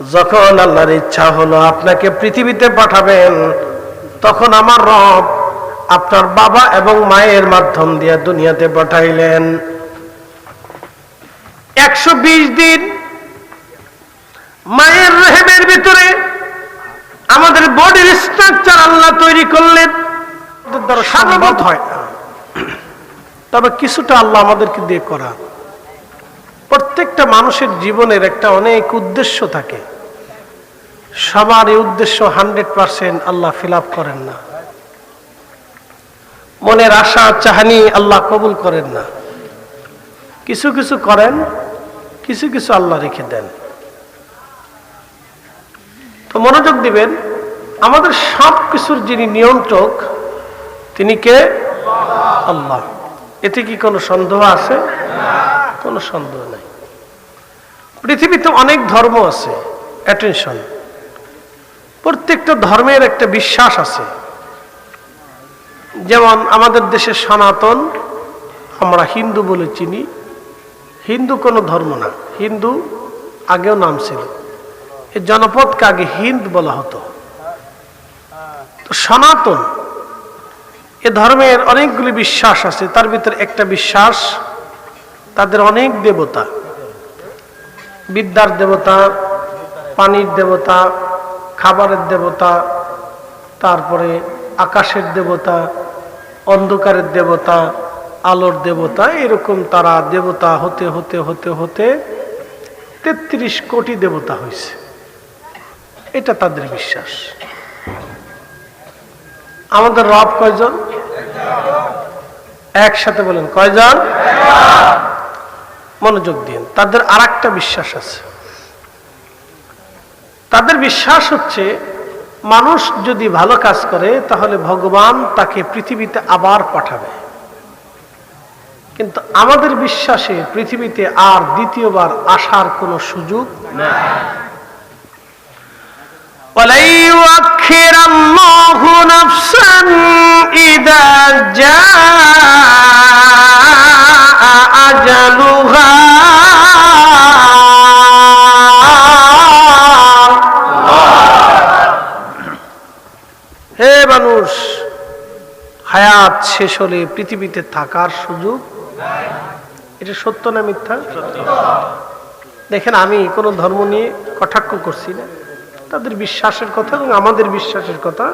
যখন আল্লাহর ইচ্ছা হলো আপনাকে পৃথিবীতে পাঠাবেন তখন আমার রব আপনার বাবা এবং মায়ের মাধ্যম দিয়ে দুনিয়াতে পাঠাইলেন। একশো বিশ দিন মায়ের রেহেমের ভিতরে আমাদের বডির স্ট্রাকচার আল্লাহ তৈরি করলেন। হয় না। তবে কিছুটা আল্লাহ আমাদেরকে দিয়ে করা প্রত্যেকটা মানুষের জীবনের একটা অনেক উদ্দেশ্য থাকে। সবার এই উদ্দেশ্য হান্ড্রেড পার্সেন্ট আল্লাহ ফিল করেন না। মনের আশা, চাহানি আল্লাহ কবুল করেন না। কিছু কিছু করেন, কিছু কিছু আল্লাহ রেখে দেন। তো মনোযোগ দিবেন, আমাদের সব কিছুর যিনি নিয়ন্ত্রক, তিনি কে? আল্লাহ। এতে কি কোনো সন্দেহ আছে? কোনো সন্দেহ নাই। পৃথিবীতে অনেক ধর্ম আছে অ্যাটেনশন প্রত্যেকটা ধর্মের একটা বিশ্বাস আছে। যেমন আমাদের দেশে সনাতন, আমরা হিন্দু বলে চিনি। হিন্দু কোনো ধর্ম না, হিন্দু আগেও নাম ছিল। এই জনপদকে আগে হিন্দ বলা হতো। তো সনাতন, এ ধর্মের অনেকগুলি বিশ্বাস আছে, তার ভিতরে একটা বিশ্বাস তাদের অনেক দেবতা। বিদ্যার দেবতা, পানির দেবতা, খাবারের দেবতা, তারপরে আকাশের দেবতা, অন্ধকারের দেবতা, আলোর দেবতা, এরকম তারা দেবতা হতে হতে হতে হতে তেত্রিশ কোটি দেবতা হয়েছে। এটা তাদের বিশ্বাস। আমাদের রব কয়জন? একসাথে বলেন, কয়জন? মনোযোগ দিন। তাদের আর বিশ্বাস আছে। তাদের বিশ্বাস হচ্ছে, মানুষ যদি ভালো কাজ করে, তাহলে ভগবান তাকে পৃথিবীতে আবার পাঠাবে। কিন্তু আমাদের বিশ্বাসে পৃথিবীতে আর দ্বিতীয়বার আসার কোনো সুযোগ নাই। হে মানুষ, হায়াত শেষ হলে পৃথিবীতে থাকার সুযোগ? এটা সত্য না মিথ্যা? দেখেন, আমি কোনো ধর্ম নিয়ে কটাক্ষ করছি না। তাদের বিশ্বাসের কথা এবং আমাদের বিশ্বাসের কথা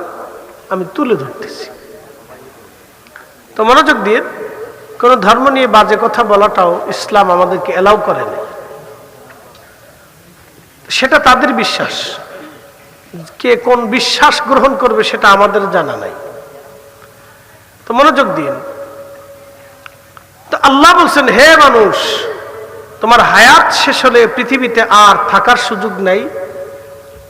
আমি তুলে ধরতেছি। তো মনোযোগ দিয়ে কোনো ধর্ম নিয়ে বাজে কথা বলাটাও ইসলাম আমাদেরকে এলাও করে না সেটা তাদের বিশ্বাস। কে কোন বিশ্বাস গ্রহণ করবে সেটা আমাদের জানা নাই। তো মনোযোগ দিন। তো আল্লাহ বলছেন, হে মানুষ, তোমার হায়াত শেষ হলে পৃথিবীতে আর থাকার সুযোগ নাই।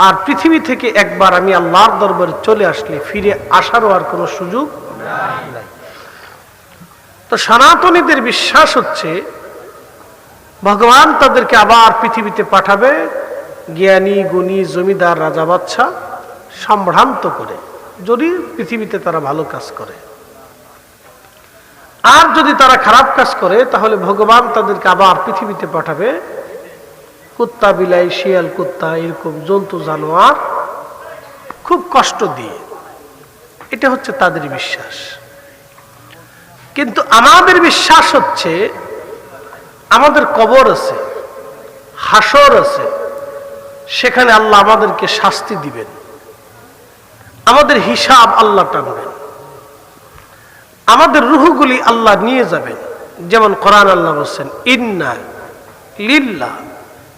আর পৃথিবী থেকে একবার আমি আল্লাহর দরবারে চলে আসলে ফিরে আসারও আর কোনো সুযোগ নাই। তো সনাতনীদের বিশ্বাস হচ্ছে, ভগবান তাদেরকে আবার পৃথিবীতে পাঠাবে, জ্ঞানী, গুণী, জমিদার, রাজা বাচ্চা সম্ভ্রান্ত করে, যদি পৃথিবীতে তারা ভালো কাজ করে। আর যদি তারা খারাপ কাজ করে, তাহলে ভগবান তাদেরকে আবার পৃথিবীতে পাঠাবে। কুত্তা, বিলাই, শিয়াল, কুত্তা, এরকম জন্তু, জানোয়ার, খুব কষ্ট দিয়ে। এটা হচ্ছে তাদের বিশ্বাস। কিন্তু আমাদের বিশ্বাস হচ্ছে, আমাদের কবর আছে, হাসর আছে, সেখানে আল্লাহ আমাদেরকে শাস্তি দিবেন। আমাদের হিসাব আল্লাহ টানবেন। আমাদের রুহগুলি আল্লাহ নিয়ে যাবেন। যেমন কোরআন আল্লাহ বলছেন, ইন্না লিল্লা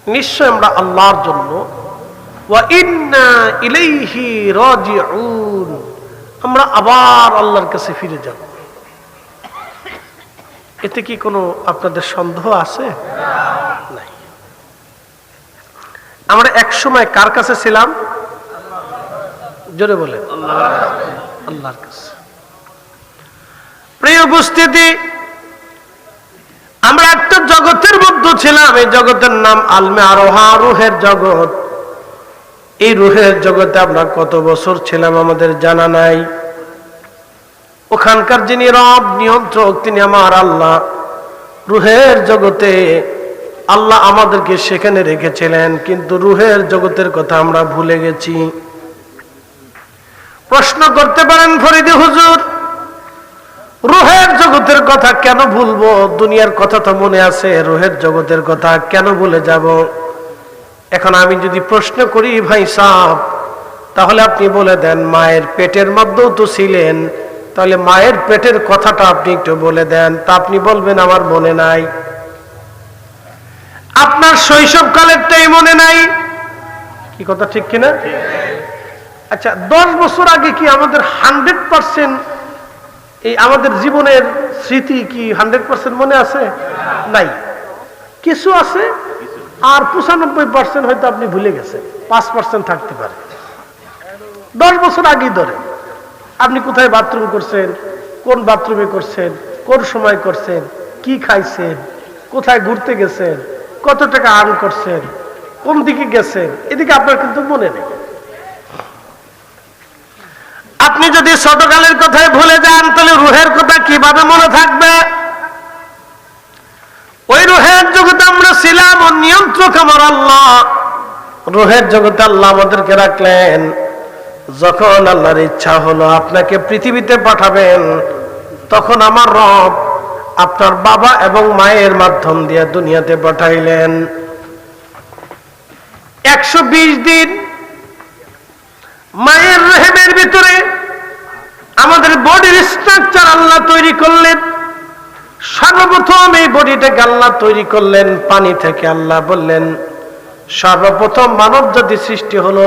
নিশ্চয় আমরা আল্লাহর জন্য। আমরা আবার আল্লাহর কাছে ফিরে যাব। এতে কি কোনো আপনাদের সন্দেহ আছে? নাই। আমরা এক সময় কার কাছে ছিলাম? জোরে বলে আল্লাহর কাছে। প্রিয় উপস্থিতি, আমরা একটা জগতের মধ্যে ছিলাম, এই জগতের নাম আলমে আরোহা, রুহের জগৎ। এই রুহের জগতে আমরা কত বছর ছিলাম আমাদের জানা নাই। ওখানকার যিনি রব, নিয়ন্ত্রক, তিনি আমার আল্লাহ। রুহের জগতে আল্লাহ আমাদেরকে সেখানে রেখেছিলেন, কিন্তু রুহের জগতের কথা আমরা ভুলে গেছি। প্রশ্ন করতে পারেন ফরিদে হুজুর, রুহের জগতের কথা কেন ভুলবো? দুনিয়ার কথা তো মনে আছে, রুহের জগতের কথা কেন ভুলে যাব? এখন আমি যদি প্রশ্ন করি, ভাই সাহ তাহলে আপনি বলে দেন, মায়ের পেটের মধ্যেও তো ছিলেন তাহলে মায়ের পেটের কথাটা আপনি একটু বলে দেন, তা আপনি বলবেন আমার মনে নাই। আপনার শৈশবকালেরটাই মনে নাই। কি কথা, ঠিক কিনা? আচ্ছা দশ বছর আগে কি আমাদের হান্ড্রেড পার্সেন্ট এই আমাদের জীবনের স্মৃতি কি হান্ড্রেড পার্সেন্ট মনে আছে? নাই। কিছু আছে, আর পঁচানব্বই পার্সেন্ট হয়তো আপনি ভুলে গেছেন, পাঁচ পার্সেন্ট থাকতে পারে। দশ বছর আগেই ধরে আপনি কোথায় বাথরুম করছেন? কোন বাথরুমে করছেন? কোন সময় করছেন? কি খাইছেন? কোথায় ঘুরতে গেছেন? কত টাকা আর্ন করছেন? কোন দিকে গেছেন? এদিকে আপনার কিন্তু মনে নেই। আপনি যদি ছোটকালের কথায় ভুলে যান, তাহলে রুহের কথা কীভাবে মনে থাকবে? ওই রুহের জগতে আমরা ছিলাম ও নিয়ন্ত্রক আমার আল্লাহ। রুহের জগতে আল্লাহ আমাদেরকে রাখলেন। যখন আল্লাহর ইচ্ছা হলো আপনাকে পৃথিবীতে পাঠাবেন, তখন আমার রব আপনার বাবা এবং মায়ের মাধ্যম দিয়ে দুনিয়াতে পাঠাইলেন। একশো দিন মায়ের রেহেমের ভিতরে আমাদের বডির স্ট্রাকচার আল্লাহ তৈরি করলেন। সর্বপ্রথম এই বডিটাকে আল্লাহ তৈরি করলেন, পানি থেকে আল্লাহ বললেন, সর্বপ্রথম মানব জাতি সৃষ্টি হলো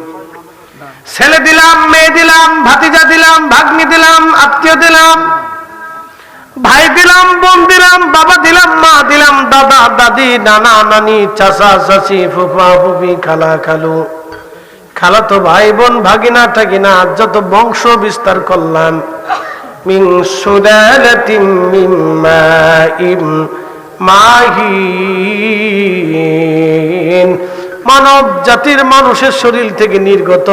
ছেলে দিলাম, মেয়ে দিলাম, ভাতিজা দিলাম, ভাগ্নি দিলাম, আত্মীয় দিলাম, ভাই দিলাম, বোন দিলাম, বাবা দিলাম, মা দিলাম, দাদা, দাদি, নানা, নানি, চাচা, চাচি, ফুফা, ফুফি, খালা, খালু। খালা তো ভাই, বোন, ভাগিনা, ঠাগিনা, যত বংশ বিস্তার করলাম। মিন সুদালাতিম মিন মাইম মাহিন। মানব জাতির মানুষের শরীর থেকে নির্গত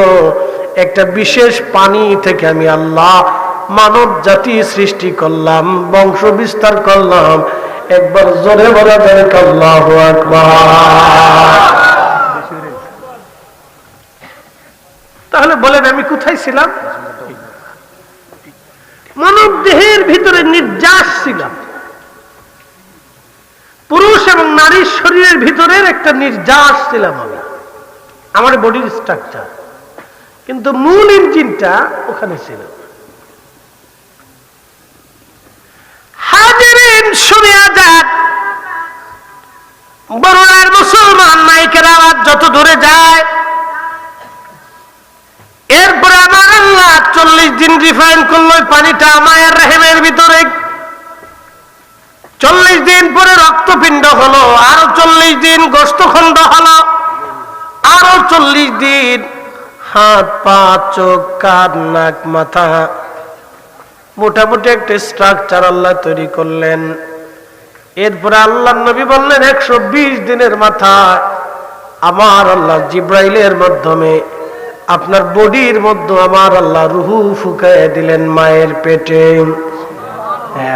একটা বিশেষ পানি থেকে আমি আল্লাহ মানব জাতি সৃষ্টি করলাম, বংশ বিস্তার করলাম। একবার জোরে বলা আল্লাহ তাহলে বলেন, আমি কোথায় ছিলাম? মানব দেহের ভিতরে নির্যাস ছিলাম। পুরুষ এবং নারীর শরীরের ভিতরের একটা নির্যাস ছিলাম আমি। আমার বডির স্ট্রাকচার কিন্তু মূল ইঞ্জিনটা ওখানে ছিল। মুসলমান যত দূরে যায়, এরপরে আমার আল্লাহ চল্লিশ দিন রিফাইন করল, পানিটা মায়ের রেহেমের ভিতরে চল্লিশ দিন পরে রক্তপিণ্ড হলো, আরও চল্লিশ দিন গোস্তখণ্ড হলো, আরও চল্লিশ দিন হাত, পা, চোখ, কান, নাক, মাথা। মোটামুটি একটা স্ট্রাকচার আল্লাহ তৈরি করলেন। এরপরে আল্লাহ নবী বললেন, একশো বিশ দিনের মাথা আমার আল্লাহ জিব্রাইলের মাধ্যমে, আপনার বডির মধ্যে আমার আল্লাহ রুহু ফুকায় দিলেন মায়ের পেটে।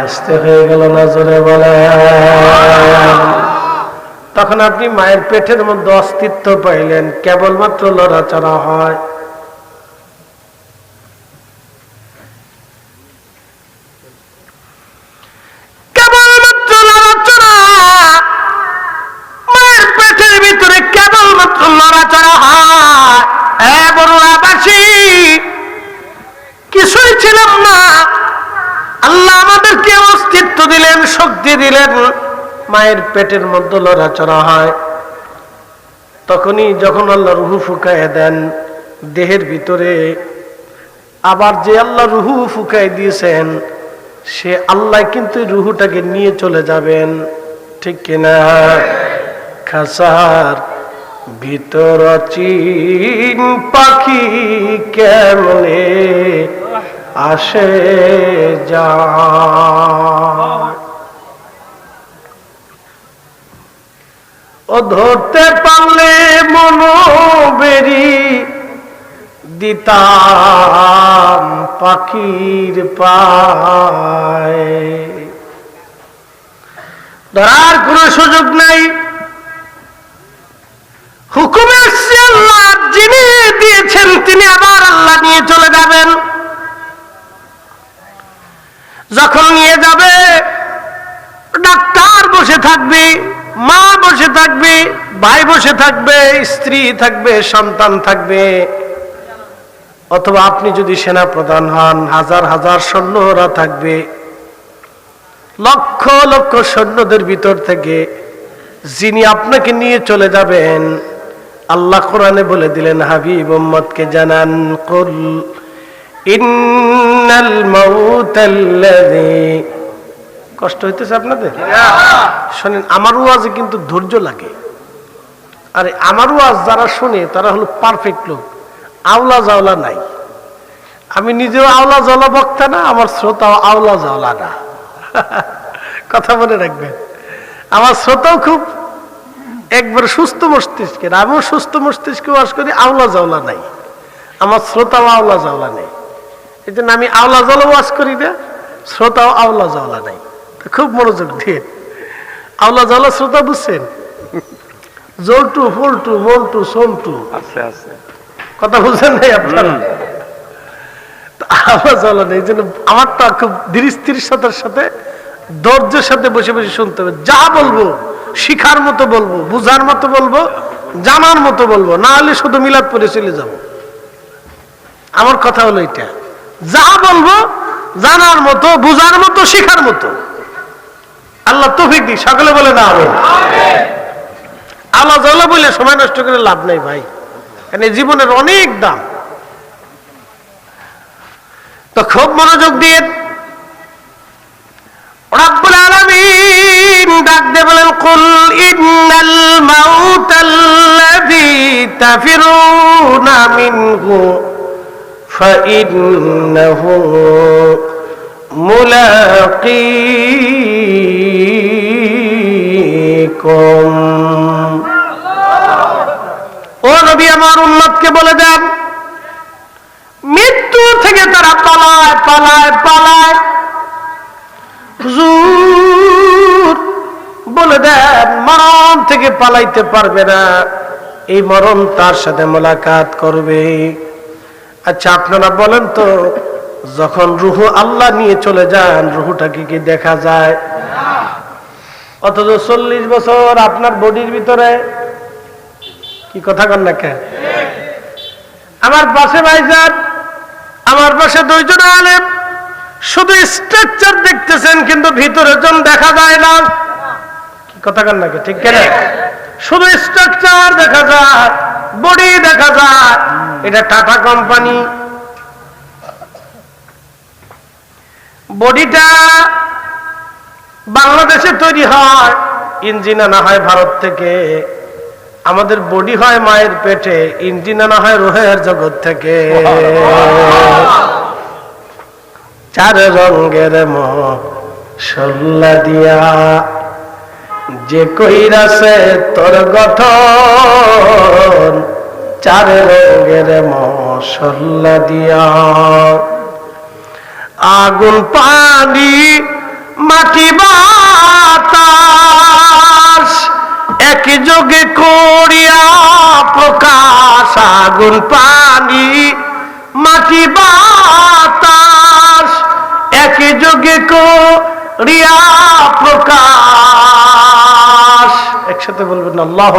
আসতে হয়ে গেল নজরে বলে। তখন আপনি মায়ের পেটের মধ্যে অস্তিত্ব পাইলেন, কেবলমাত্র লড়াচড়া হয়। দিলেন মায়ের পেটের মধ্যে লড়াচড়া হয়। তখনই যখন আল্লাহ রুহু ফুকায় দেন দেহের ভিতরে, আবার যে আল্লাহ রুহু ফুকায় দিয়েছেন, সে আল্লাহ কিন্তু রুহুটাকে নিয়ে চলে যাবেন। ঠিক কিনা? খাসার ভিতর চিন পাখি কেমনে আসে যা ও ধরতে পারলে মনো বেরি দিতাম পাখির পায়। ধরার কোন সুযোগ নাই। হুকুম এসছে আল্লাহ যিনি দিয়েছেন, তিনি আবার আল্লাহ নিয়ে চলে যাবেন। যখন নিয়ে যাবে, ডাক্তার বসে থাকবে। মা বসে থাকবে, ভাই বসে থাকবে, স্ত্রী থাকবে, সন্তান থাকবে। অথবা আপনি যদি সেনা প্রধান হন, হাজার হাজার সৈন্যরা থাকবে। লক্ষ লক্ষ সৈন্যদের ভিতর থেকে যিনি আপনাকে নিয়ে চলে যাবেন, আল্লাহ কোরআনে বলে দিলেন, হাবিব মোহাম্মদকে জানান, কুল ইন্নাল মাউতাল্লাযী কষ্ট হইতেছে আপনাদের? শোনেন আমার ওয়াজে কিন্তু ধৈর্য লাগে। আরে আমার ওয়াজ যারা শুনে তারা হলো পারফেক্ট লোক। আওলা জাওলা নাই। আমি নিজেও আওলা জাওলা বক্তা না আমার শ্রোতাও আওলা জাওলা না। কথা মনে রাখবেন। আমার শ্রোতাও খুব একবার সুস্থ মস্তিষ্কের আমিও সুস্থ মস্তিষ্কে ওয়াজ করি আওলা জাওলা নাই। আমার শ্রোতাও আওলা জাওলা নেই। এই জন্য আমি আওলা জাওলা ওয়াজ করি না শ্রোতাও আওলা জাওলা নাই। খুব মনোযোগ দিয়ে। আওলা জাওলা শ্রোতা বুঝছেন? জলটু ফুলটু মন্টু সোনটু আছে আছে। কথা বুঝছেন নাই আপনারা? নেই জন্য আমারটা খুব ধীর সাথে ধৈর্যের সাথে বসে বসে শুনতে হবে। যা বলব শিখার মতো বলব বুঝার মতো বলব জানার মতো বলব না হলে শুধু মিলাদ পরে চলে যাব। আমার কথা হলো এটা। যা বলব জানার মতো বুঝার মতো শিখার মতো। আল্লাহ তৌফিক দিক সকলে বলে না হবে আল্লাহ জাল্লাহ বলে সময় নষ্ট করে লাভ নাই ভাই। কারণ জীবনের অনেক দাম। তো খুব মনোযোগ দিয়ে রব্বুল আলামিন ডাক দিয়ে বলেন কুল ইন্নাল মাউতাল্লাযী তাফিরুনা মিনহু ফাইন্নাহু মুলাকীকুম। ও নবী, আমার উম্মতকে বলে দেন, মৃত্যু থেকে তারা পালায় পালায় পালায়। বলে দেন, মরণ থেকে পালাইতে পারবে না। এই মরণ তার সাথে মোলাকাত করবে। আচ্ছা আপনারা বলেন তো যখন রুহু আল্লাহ নিয়ে চলে যান, রুহুটাকে কি দেখা যায়? অথচ চল্লিশ বছর আপনার বডির ভিতরে, কি কথা কন না কেন আমার পাশে ভাইজান, আমার পাশে দুইজন আলেম, শুধু স্ট্রাকচার দেখতেছেন, কিন্তু ভিতরে জন দেখা যায় না। কি কথা কন নাকি ঠিক কেন? শুধু স্ট্রাকচার দেখা যায় বডি দেখা যায়। এটা টাটা কোম্পানি। বডিটা বাংলাদেশে তৈরি হয়। ইঞ্জিন আনা হয় ভারত থেকে। আমাদের বডি হয় মায়ের পেটে, ইঞ্জিন আনা হয় রোহের জগৎ থেকে। চার রঙের মশল্লা দিয়া যে কইরাছে তোর গঠন, চার রঙের মশল্লা দিয়া। আগুন পানি, মাটি বাতাস। এক যোগে করিয়া প্রকাশ, আগুন পানি, মাটি বাতাস। এক যোগে করিয়া প্রকাশ। একসাথে বলবেন, আল্লাহ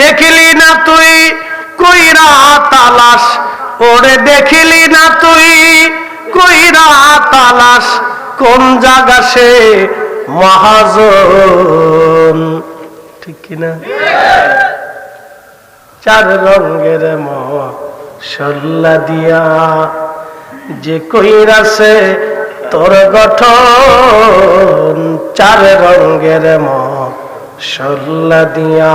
দেখিলি না তুই কইরা তালাশ? ওরে দেখিলি না তুই? কইরা তালাশ, কোন জায়গা সে মহাজন? ঠিক কিনা? চার রঙের মশল্লা দিয়া যে কইরাছে তোর গঠন, চার রঙের সল্লা দিয়া।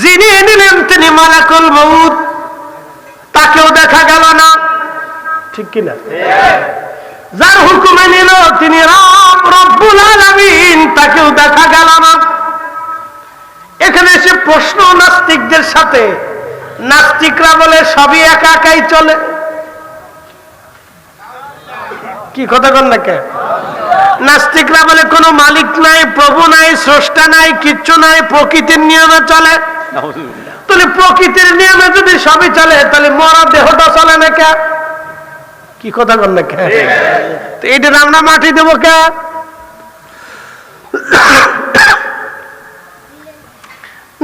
যিনি নিলেন তিনি মালাকুল মৌত তাকেও দেখা গেল না। ঠিক কিনা? যার হুকুমে নিল তিনি রাম রব্বুল আলামিন, তাকেও দেখা গেল না। এখানে এসে প্রশ্ন নাস্তিকদের সাথে। নাস্তিকরা বলে, সবই একা একাই চলে। কি কথা কন না কে? নাস্তিকরা বলে, কোনো মালিক নাই, প্রভু নাই, স্রষ্টা নাই, কিচ্ছু নাই, প্রকৃতির নিয়মে চলে। তাহলে প্রকৃতির নিয়মে যদি সবই চলে, তাহলে মরা দেহটা চলে না কে? কি কথা কন না কে? এইটার আমরা মাটি দেবো কে?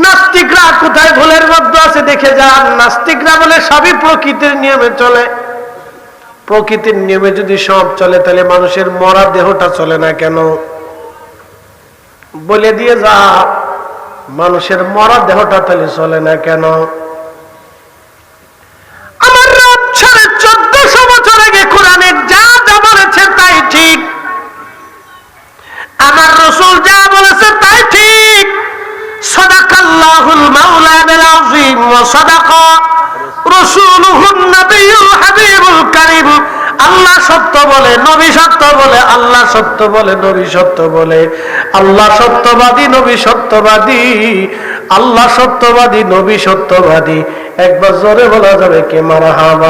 নাস্তিকরা কোথায় ভুলের মধ্যে আছে দেখে যান। নাস্তিকরা বলে, সবই প্রকৃতির নিয়মে চলে। প্রকৃতির নিয়মে যদি সব চলে, তাহলে মানুষের মরা দেহটা চলে না কেন? বলে দিয়ে যা, মানুষের মরা দেহটা তাহলে চলে না কেন? আমার তাই ঠিক। যা বলেছে তাই ঠিক। ওয়া সাদাকা। আল্লাহ সত্য বলে, নবী সত্য বলে, আল্লাহ সত্য বলে, নবী সত্য বলে। আল্লাহ সত্যবাদী, নবী সত্যবাদী। আল্লাহ সত্যবাদী, নবী সত্যবাদী। একবার জোরে বলা যাবে কে? মারহাবা।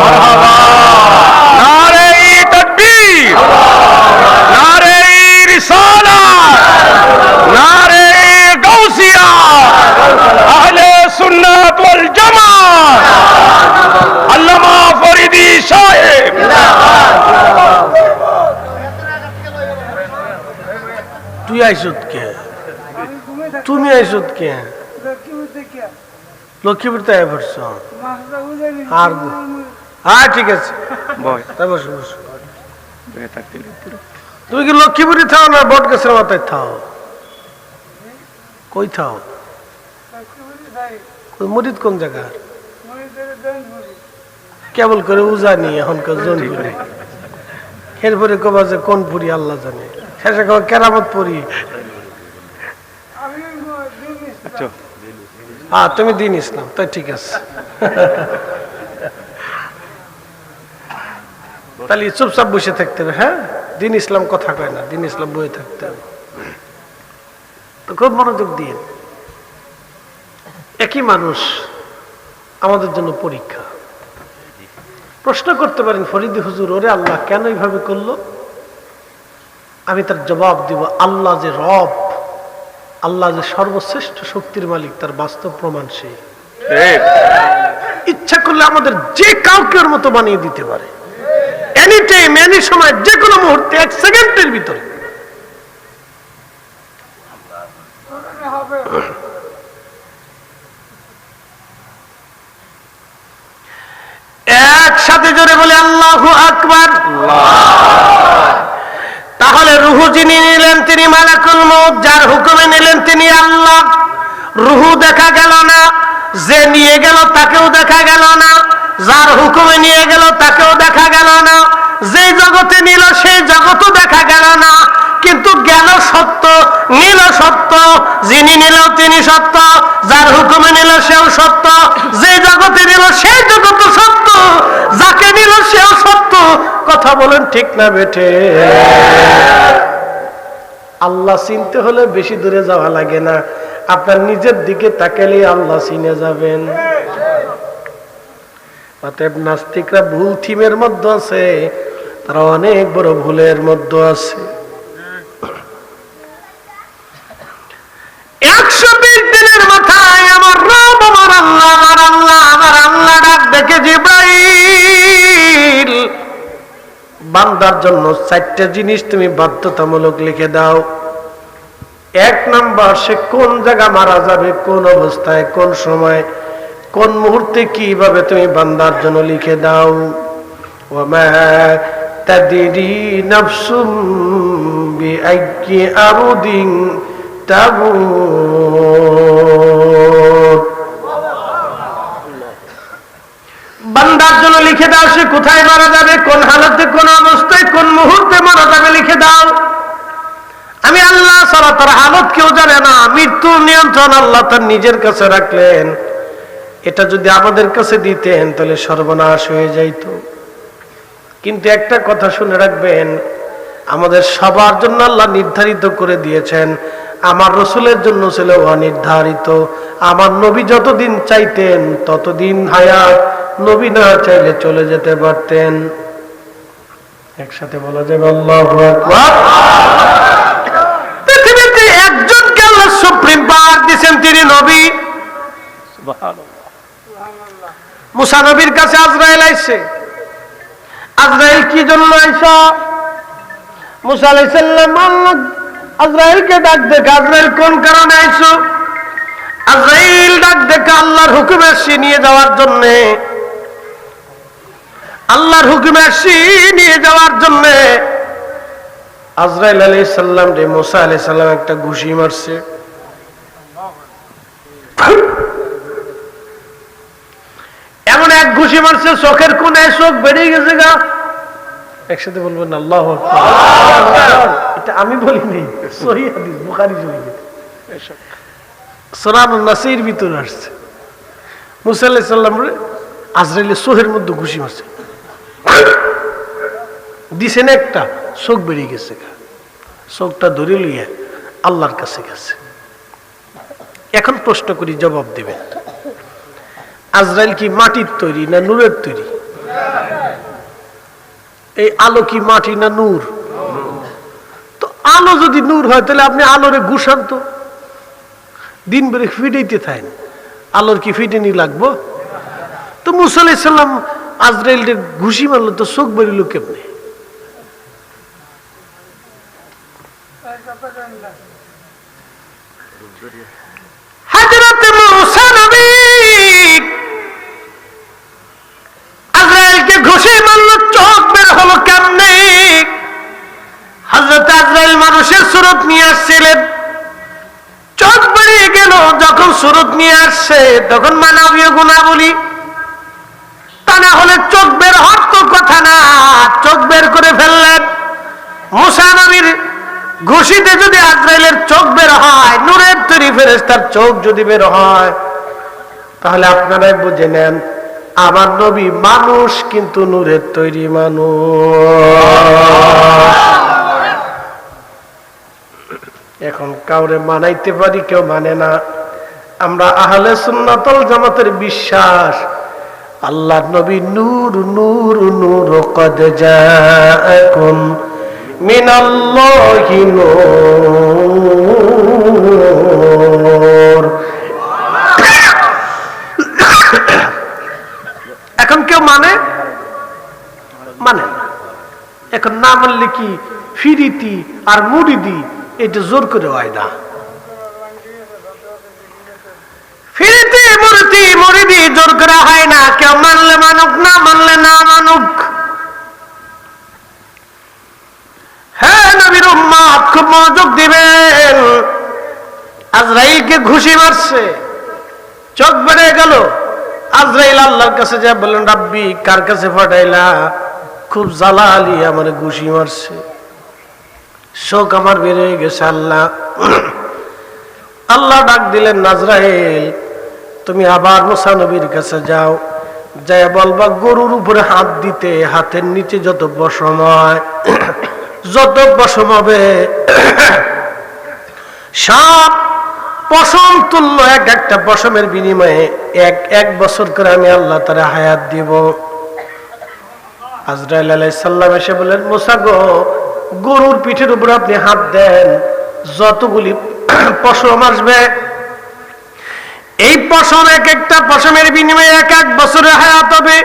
নারে তকবীর। নারে আহলে সুন্নাত ওয়াল জামাত। আল্লামা ফরিদি সাহেব। তুই আইসুত কে তুমি আইসুত কে লক্ষ্মীপুর আর হ্যাঁ ঠিক আছে। বসো বসো। তুমি কি লক্ষ্মীপুরে থাও না বট গাছের মাথায় থাও? কই থাও? মরিদ কোন জায়গার কেবল করে উজানি এখনকার জনপুরি এরপরে কবা যে কোন পুরি আল্লাহ জানে। শেষে কবা কেরামত পুরি। আচ্ছা। হ্যাঁ তুমি দিন ইসলাম তাই ঠিক আছে। তাহলে চুপচাপ বসে থাকতে হবে হ্যাঁ? দিন ইসলাম কথা কয় না দিন ইসলাম বয়ে থাকতে হবে। তো খুব মনোযোগ দিয়ে। একই মানুষ আমাদের জন্য পরীক্ষা। প্রশ্ন করতে পারেন, ফরিদি হুজুর, ওরে আল্লাহ কেন এইভাবে করল? আমি তার জবাব দিব, আল্লাহ যে রব, আল্লাহ যে সর্বশ্রেষ্ঠ শক্তির মালিক, তার বাস্তব প্রমাণ সেই। ইচ্ছা করলে আমাদের যে কাউকে ওর মতো বানিয়ে দিতে পারে। এনি টাইম এনি সময়, যে কোনো মুহূর্তে, এক সেকেন্ডের ভিতরে। একসাথে জোরে বলে আল্লাহু আকবার। তাহলে রুহু যিনি নিলেন, তিনি মালাকুল মউত, যার হুকুমে নিলেন তিনি আল্লাহ। রুহু দেখা গেল না, যে নিয়ে গেল তাকেও দেখা গেল না, যার হুকুমে নিয়ে গেল তাকেও দেখা গেল না যে জগতে নিল সেই জগতও দেখা গেল না। কিন্তু গেল সত্য, নিল সত্য, যিনি নিল তিনি সত্য, যার হুকুমে নিল সেও সত্য, যে জগতে নিল সেই জগৎ সত্য, যাকে নিল সেও সত্য। কথা বলেন ঠিক না বেঠে? আল্লাহ চিনতে হলে বেশি দূরে যাওয়া লাগে না। আপনার নিজের দিকে তাকালে আল্লাহ চিনে যাবেন। অতএব নাস্তিকরা ভুল থিমের মধ্যে আছে, তারা অনেক বড় ভুলের মধ্যে আছে। একশো বিশ দিনের মাথায় আমার রব, আমার আল্লাহ আমার আল্লাহ আমার আল্লাহ ডাক দেখে বান্দার জন্য চারটে জিনিস তুমি বাধ্যতামূলক লিখে দাও। এক নাম্বার, সে কোন জায়গা মারা যাবে, কোন অবস্থায়, কোন সময়, কোন মুহূর্তে কীভাবে তুমি বান্দার জন্য লিখে দাও। ওমা তাদিরি নাফসুম আরদিন বান্দার জন্য লিখে দাও, সে কোথায় মারা যাবে, কোন হালতে, কোন অবস্থায়, কোন মুহূর্তে মারা যাবে লিখে দাও। আমি আল্লাহ সারা তার হালত কেউ জানে না মৃত্যু নিয়ন্ত্রণ আল্লাহ তার নিজের কাছে রাখলেন। এটা যদি আমাদের কাছে দিতেন, তাহলে সর্বনাশ হয়ে যাইত। কিন্তু একটা কথা শুনে রাখবেন, আমাদের সবার জন্য আল্লাহ নির্ধারিত করে দিয়েছেন আমার রসুলের জন্য ছিল অনির্ধারিত। আমার নবী যতদিন চাইতেন, ততদিন হায়াত নবী না চাইলে চলে যেতে পারতেন। একসাথে বলা যাবে, আল্লাহু পৃথিবীতে একজনকে আল্লাহ সুপ্রিম পাওয়ার দিয়েছেন, তিনি নবী। মুসা নবীর কাছে আজরাইল আইছে। আজরাইল কি জন্য আইসা? মুসা আলাইসাল্লাম আল্লাহ আজরাইলকে ডাক দেখে, আজরাইল কোন কারণে আইসো আজরাইল ডাক দেখে আল্লাহর হুকুমে আসি নিয়ে যাওয়ার জন্য। আল্লাহর হুকুমে আসি নিয়ে যাওয়ার জন্য। আজরাইল আলী সাল্লাম রে, মুসা আলাই সাল্লাম একটা ঘুষি মারছে। এমন এক ঘুষি মারছে, চোখের কোনায় চোখ বেড়ে গেছে গা। একসাথে বলবেন, আল্লাহ এটা আমি বলিনি সহি হাদিস বুখারী শরীফে। সোনান নাসির ভিতরে আসছে। মুসা আলাইহিস সালাম রে আজরাইলের চোখের মধ্যে ঘুষি মারছে। দিছেন একটা চোখ বেরিয়ে গেছে। চোখটা ধরে লইয়া আল্লাহর কাছে গেছে। এখন প্রশ্ন করি জবাব দিবেন। আজরাইল কি মাটির তৈরি না নূরের তৈরি? এই আলো কি মাটি না নূর? আলো যদি নূর হয়, তাহলে আপনি আলোরে গুসান্ত দিন বেড়ে ফিটাইতে থাকেন। আলোর কি ফিটেনি লাগবো? তো মুসাল্লাম আজরাইলদের ঘুষি মারলো, তো চোখ বেরিল কেমনে? সুরত নিয়ে আসছিলেন। চোখ বেরিয়ে গেল, যখন সুরত নিয়ে আসছে, তখন মানবীয় গুণাবলী। তা না হলে চোখ বের হওয়ার তো কথা না, চোখ বের করে ফেললেন। মুসা নবীর ঘুষিতে যদি আজরাইলের চোখ বের হয়, নূরের তৈরি ফেরেস্তার চোখ যদি বের হয়, তাহলে আপনারাই বুঝে নেন, আমার নবী মানুষ কিন্তু নূরের তৈরি মানুষ। এখন কাউরে মানাইতে পারি, কেউ মানে না। আমরা আহলে সুন্নাতল জামাতের বিশ্বাস, আল্লাহ নবী নূর নূর নূর, কদ জাআকুম মিনাল্লাহি নূর। এখন কেউ মানে? মানে। এখন না মানলে কি ফিরিতি আর মুড়িদি এটা জোর করে হয় না। ফিরিতি মুড়িতি মুড়িদি জোর করা হয় না। কেউ মানলে মানুক, না মানলে না মানুক। হ্যাঁ নবীর উম্মাদ, খুব মনোযোগ দিবেন। আজরাইলকে ঘুষি মারছে। চোখ বেড়ে গেল। আজরাইল আল্লাহর কাছে যা বললেন, রাব্বি, কার কাছে ফাটাইলা খুব জ্বালা আলি আমার ঘুষি মারছে। শোক আমার হয়ে গেছে, আল্লাহ। আল্লাহ ডাক দিলেন, নাজরাইল, তুমি আবার মুসা কাছে যাও। যাই বলবা, গরুর উপরে হাত দিতে হাতের নিচে যত বসম হয়, যত বসম হবে, সব পশম তুল্য এক একটা পশমের বিনিময়ে এক এক বছর করে আমি আল্লাহ তারা হায়াত দিব। আজরাইল আলাই সাল্লাম এসে বললেন, মোসা গো গরুর পিঠের উপর আপনি হাত দেন, যতগুলি পশম আসবে। এই পশম এক একটা পশমের বিনিময়ে এক এক বছরে হায়াত হবে।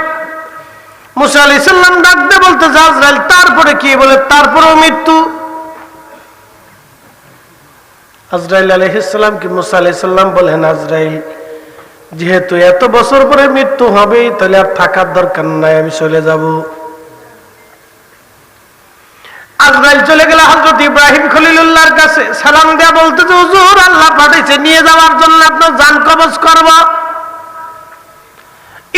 মুসা আলি সাল্লাম ডাকতে বলতে আজরাইল তারপরে কি বলে? তারপরেও মৃত্যু। আজরাইল আলহিসাল্লাম কি মুসা আলাইসাল্লাম বলেন, আজরাইল, যেহেতু এত বছর পরে মৃত্যু হবে তাহলে আর থাকার দরকার নাই, আমি চলে যাব। আজরাইল চলে গেল হজরত ইব্রাহিম খলিলুল্লাহর কাছে সালাম দেয়া বলতে যে, হুজুর, আল্লাহ পাঠাইছে নিয়ে যাওয়ার জন্য আপনার জান কবজ করব।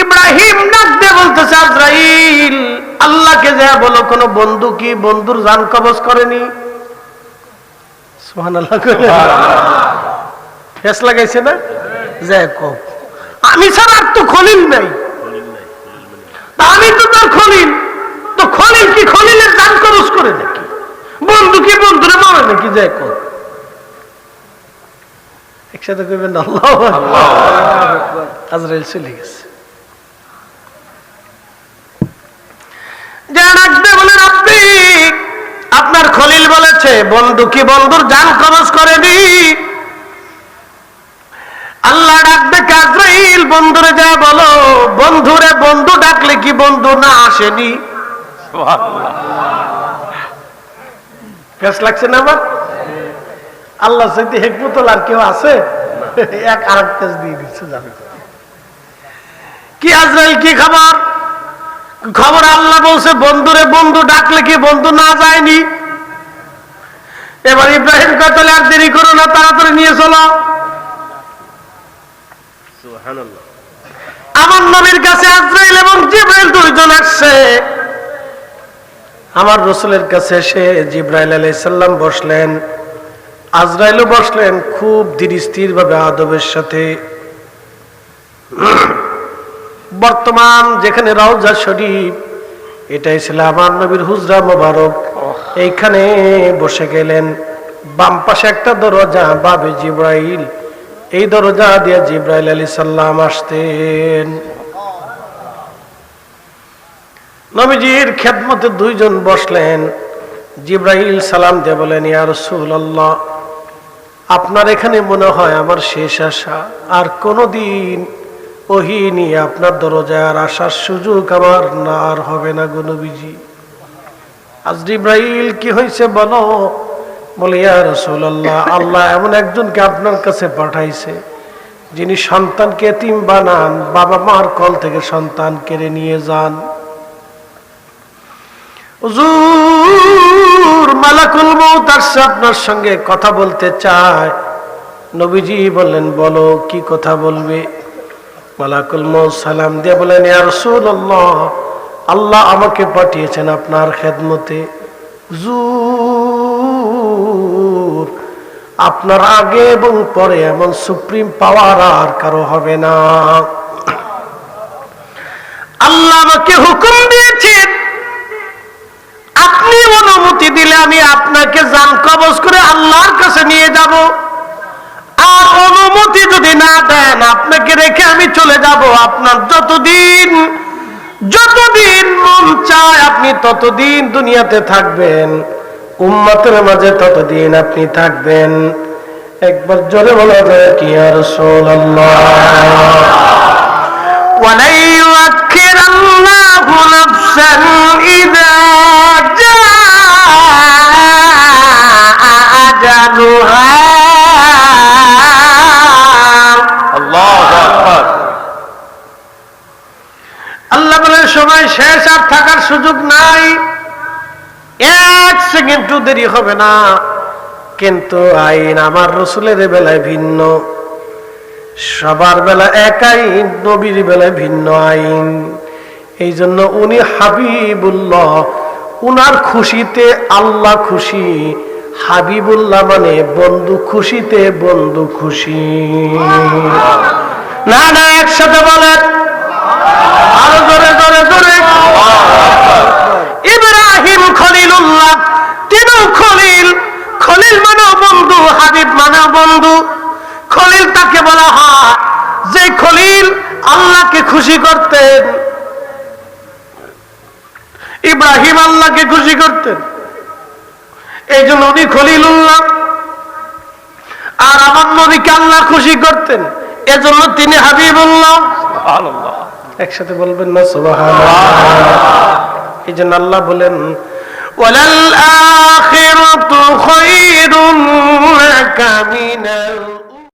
ইব্রাহিম ডাক দিয়ে বলতেছে, আজরাইল, আল্লাহকে যা বলো, কোনো বন্ধু কি বন্ধুর জান কবজ করেনি? ফেস লাগাইছে না? যাই কো আমি ছাড়া তো খলিল নাই। আমি তো তার খলিল। তো খলিল কি খলিলের জান কবজ করে নাকি বন্ধু কি বন্ধুরে মারে নাকি যাই কো একসাথে কইবেন আল্লাহ আজরাইল চলে গেছে। আপনার খলিল বলেছে বন্ধু কি বন্ধুর জান কবজ করেনি? আল্লাহ ডাকবে কাজরাইল বন্ধুরে যা বলো বন্ধুরে বন্ধু ডাকলে কি বন্ধু না আসেনি? ফেস লাগছে না আবার? আল্লাহ হেকমতুল আর কেউ আছে? এক আর এক পেজ দিয়ে দিচ্ছে যাবে কি আজরাইল কি খবর? খবর আল্লাহ বলছে বন্ধুরে বন্ধু ডাকলে কি বন্ধু না যায়নি? এবার ইব্রাহিম কাতলে আর দেরি করো না তাড়াতাড়ি নিয়ে চলো। আমার নবীর কাছে আজরাইল এবং জিব্রাইল দুইজন আসছে। আমার রসুলের কাছে এসে জিব্রাইল আলাইসাল্লাম বসলেন। আজরাইলও বসলেন খুব ধীর স্থির ভাবে আদবের সাথে। বর্তমান যেখানে রাউজা শরীফ, এটাই ছিল আমার নবীর হুজরা মোবারক। এইখানে বসে গেলেন। বাম পাশে একটা দরজা, বাবে জিব্রাইল। এই দরজা দিয়ে জিব্রাইল আলী সাল্লাম আসতেন। নবীজির খেদমতে দুইজন বসলেন। জিব্রাহিল সালাম দিয়ে বলেন, ইয়া রাসূলুল্লাহ, আপনার এখানে মনে হয় আমার শেষ আশা। আর কোনোদিন ওহি নিয়ে আপনার দরজায় আর আসার সুযোগ আমার না, আর হবে না গো নবীজি। আজ জিব্রাইল কি হয়েছে বলো? বলে, ইয়া রাসূলুল্লাহ, আল্লাহ এমন একজনকে আপনার কাছে পাঠাইছে, যিনি সন্তানকে এতিম বানান বাবা মার কল থেকে সন্তান কেড়ে নিয়ে যান। হুজুর, মালাকুল আসছে আপনার সঙ্গে কথা বলতে চায়। নবীজি বললেন, বলো, কি কথা বলবে? মালাকুল সালাম দিয়ে বলেন আল্লাহ আমাকে পাঠিয়েছেন আপনার খেদমতে। হুজুর, আপনার আগে এবং পরে এমন সুপ্রিম পাওয়ার আর কারও হবে না। আল্লাহ আমাকে হুকুম দিয়েছেন আপনি অনুমতি দিলে আমি আপনাকে জান কবজ করে আল্লাহর কাছে নিয়ে যাব। আর অনুমতি যদি না দেন, আপনাকে রেখে আমি চলে যাব আপনার যতদিন যতদিন মন চায় আপনি ততদিন দুনিয়াতে থাকবেন। উম্মতের মাঝে ততদিন আপনি থাকবেন। একবার জোরে বলা যায় কি আর সোল্লাহ ওয়ালাই ওয়াক্ষিরাল্লাহু নাফসান ইযা أجلها আল্লাহু আকবার আল্লাহ বলে সময় শেষ আর থাকার সুযোগ নাই এক সেকেন্ডও দেরি হবে না কিন্তু আইন আমার রসুলের বেলায় ভিন্ন সবার বেলা এক আইন নবীর বেলায় ভিন্ন আইন এই জন্য উনি হাবিবুল্লাহ উনার খুশিতে আল্লাহ খুশি হাবিবুল্লাহ মানে বন্ধু খুশিতে বন্ধু খুশি। না না, একসাথে বলেন। আরও জোরে জোরে জোরে। ইব্রাহিম খলিলুল্লাহ তিনিও খলিল। খলিল মানেও বন্ধু, হাবিব মানেও বন্ধু। খলিল তাকে বলা হয়, যে খলিল আল্লাহকে খুশি করতেন। ইব্রাহিম আল্লাহকে খুশি করতেন। এই জন্য উনি খলিলুল্লাহ আর আমার নবীকে আল্লাহ খুশি করতেন এজন্য তিনি হাবিবুল্লাহ। বললাম একসাথে বলবেন না সুবাহ এই জন্য আল্লাহ বলেন আখিরাতু খায়রুন লাকা মিনাল